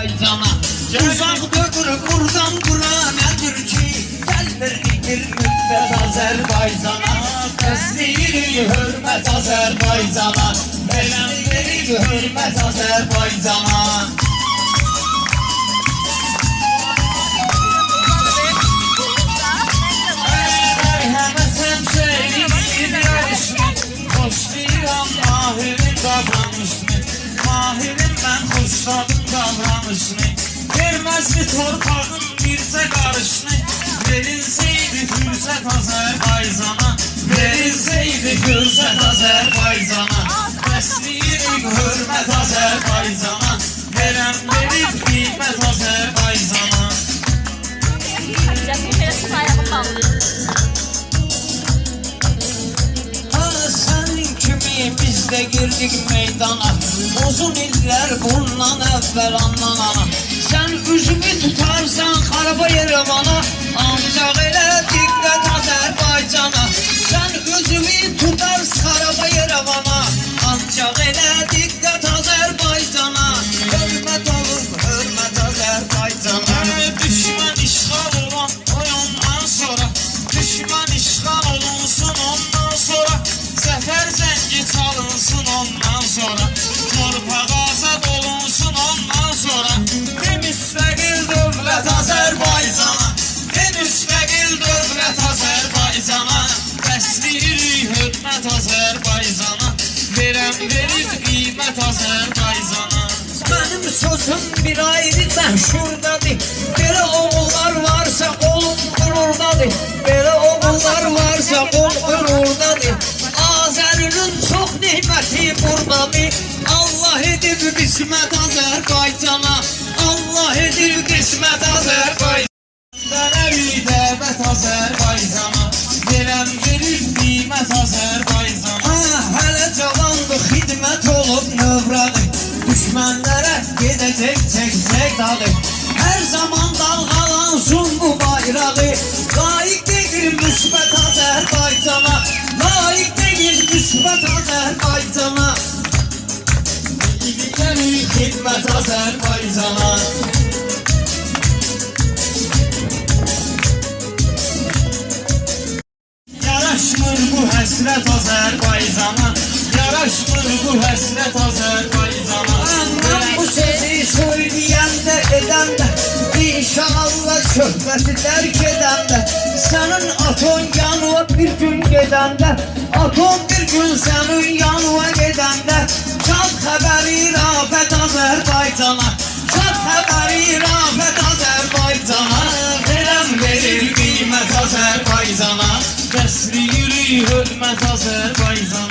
Aycana Uzaktadır buradan bura nedir ki Gel verdidir müddət Azərbaycana Təsviri hörmət Azərbaycana Verəm verir hörmət Azərbaycana Merhametim sevdiğim yarışma Hoşlayıram mahirin davranışını Mahirin ben hoşladım davranışını. Vermez mi torpağın birse karışını. Verilseydi fürsət Azərbaycana Verilseydi fürsət Azərbaycana Bəsliyik hörmət Azərbaycana girdik meydana. Uzun iller bundan evvel anlanana Sen üzümü tutarsan haraba Yerevana Ancak Azərbaycana Verəm verir qiymət Azərbaycana Mənim sözüm bir ayrı məşhurdadır Belə oğullar varsa qolum qürurdadır Belə oğullar varsa qol qürurdadır Azərinin çox neyməti burdadır Allah edib qismət Azərbaycana Allah edib qismət gedəcək çəkəcək dadı. Hər zaman dalğalansın bu bayrağı. Layiq deyil müsbət Azərbaycana Layiq deyil müsbət Azərbaycana İlikəli xidmət Azərbaycana Yaraşmır bu həsrət Azərbaycana Yaraşmır bu həsrət Azərbaycana Dərk edəndə Sənin aton yanıva bir gün gedəndə Aton bir gün sənin yanıva gedəndə Çal xəbəri rafət Azərbaycana Çal xəbəri rafət Azərbaycana Verəm verir qiymət Azərbaycana Qəsri yürü hörmət Azərbaycana